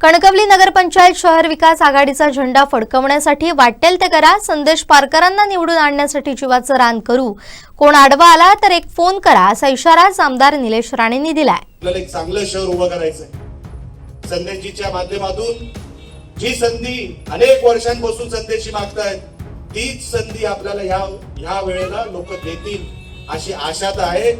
कणकवली नगरपंचायत शहर विकास आघाडीचा झेंडा फडकवण्यासाठी वाटेल ते करा संदेश पारकरांना निवडून आणण्यासाठी जीवाचं रान करू. कोण आडवा आला तर एक फोन करा असा इशारा आमदार निलेश राणेंनी दिलाय. आपल्याला एक चांगलं शहर उभं करायचंय. संदेशजीच्या माध्यमातून जी संधी अनेक वर्षांपासून संदेशी मागतायत तीच संधी आपल्याला ह्या ह्या वेळेला लोक देतील अशी आशा तर आहे.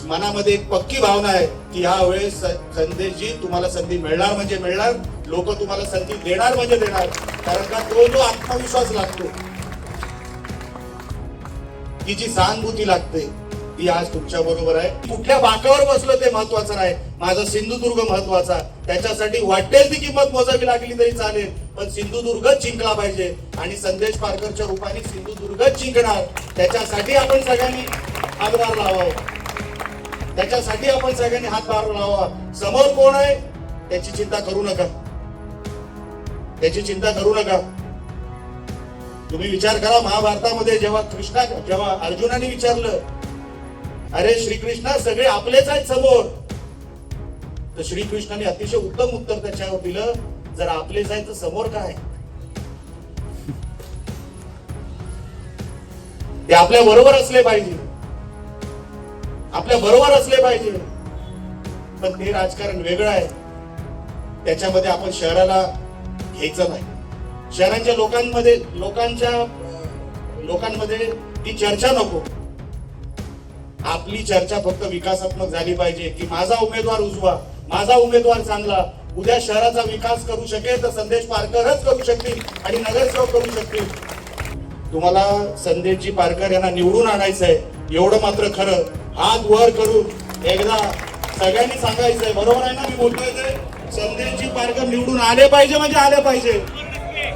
मनामध्ये एक पक्की भावना आहे की ह्या वेळेस संदेशजी तुम्हाला संधी मिळणार म्हणजे मिळणार लोक तुम्हाला संधी देणार म्हणजे देणार कारण का तो जो आत्मविश्वास लागतो ती जी सहानुभूती लागते ती आज तुमच्या बरोबर आहे. कुठल्या बाकावर बसलो ते महत्वाचं नाही. माझा सिंधुदुर्ग महत्त्वाचा. त्याच्यासाठी वाटेल ती किंमत मोजावी लागली तरी चालेल पण सिंधुदुर्गच जिंकला पाहिजे. आणि संदेश पारकरच्या रूपाने सिंधुदुर्गच जिंकणार. त्याच्यासाठी आपण सगळ्यांनी आग्रह लावावा त्याच्यासाठी आपण सगळ्यांनी हात मारून लावा समोर कोण आहे त्याची चिंता करू नका. त्याची चिंता करू नका. तुम्ही विचार करा महाभारतामध्ये जेव्हा कृष्णा जेव्हा अर्जुनाने विचारलं अरे श्रीकृष्णा सगळे आपलेच आहेत समोर. तर श्रीकृष्णाने अतिशय उत्तम उत्तर त्याच्यावर दिलं जर आपलेच आहे तर समोर काय? ते आपल्या बरोबर असले पाहिजे. आपल्या बरोबर असले पाहिजे. पण ते राजकारण वेगळं आहे. त्याच्यामध्ये आपण शहराला घ्यायचं नाही. शहरांच्या लोकांमध्ये लोकांच्या लोकांमध्ये ती चर्चा नको. आपली चर्चा फक्त विकासात्मक झाली पाहिजे की माझा उमेदवार उजवा माझा उमेदवार चांगला. उद्या शहराचा विकास करू शकेल तर संदेश पारकरच करू शकतील आणि नगरसेवक करू शकतील. तुम्हाला संदेशजी पारकर यांना निवडून आणायचं आहे एवढं मात्र खरं. हात वर करून एकदा सगळ्यांनी सांगायचंय बरोबर आहे ना? मी बोलतोय ते. संदेशजी पारकर निवडून आले पाहिजे म्हणजे आले पाहिजे.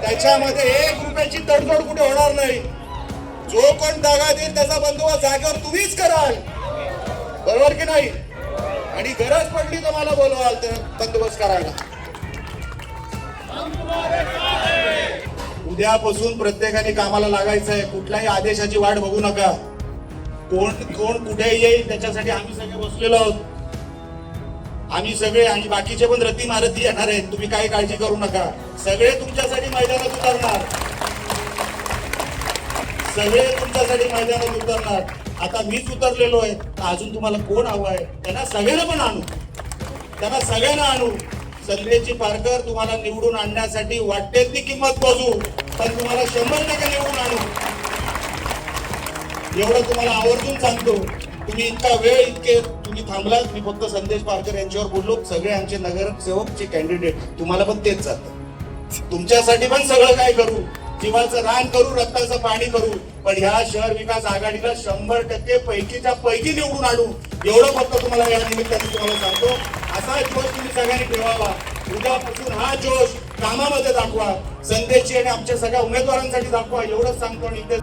त्याच्यामध्ये एक रुपयाची तडजोड कुठे होणार नाही. जो कोण जागा देईल त्याचा बंदोबस्त जागेवर तुम्हीच कराल. बरोबर की नाही? आणि गरज पडली तर मला बोलवाल तर बंदोबस्त करायला. उद्यापासून प्रत्येकाने कामाला लागायचंय. कुठल्याही आदेशाची वाट बघू नका. कोण कोण कुठे येईल त्याच्यासाठी आम्ही सगळे बसलेलो आहोत. आम्ही सगळे आणि बाकीचे पण रती मारती येणार आहेत. तुम्ही काही काळजी करू नका. सगळे तुमच्यासाठी मैदानात उतरणार. सगळे तुमच्यासाठी मैदानात उतरणार. आता मीच उतरलेलो आहे. तर अजून तुम्हाला कोण हवं आहे? त्यांना सगळ्यांना पण आणू. त्यांना सगळ्यांना आणू. संदेशजी पारकर तुम्हाला निवडून आणण्यासाठी वाटेल ती किंमत बसू पण तुम्हाला शंभर टक्के निवडून आणू. एवढं तुम्हाला आवर्जून सांगतो. तुम्ही इतका वेळ इतके तुम्ही थांबलात. मी फक्त संदेश पारकर यांच्यावर बोललो. सगळे आमचे नगरसेवकचे कॅन्डिडेट तुम्हाला पण तेच जातं तुमच्यासाठी पण सगळं काय करू? जीवाचं रान करू रक्ताचं पाणी करू. पण ह्या शहर विकास आघाडीला शंभर टक्के पैकीच्या पैकी निवडून आणू. एवढं फक्त तुम्हाला या निमित्ताने तुम्हाला सांगतो. असा जोश तुम्ही सगळ्यांनी ठेवावा. उद्यापासून हा जोश कामामध्ये दाखवा. संदेशची आणि आमच्या सगळ्या उमेदवारांसाठी दाखवा. एवढंच सांगतो आणि इथे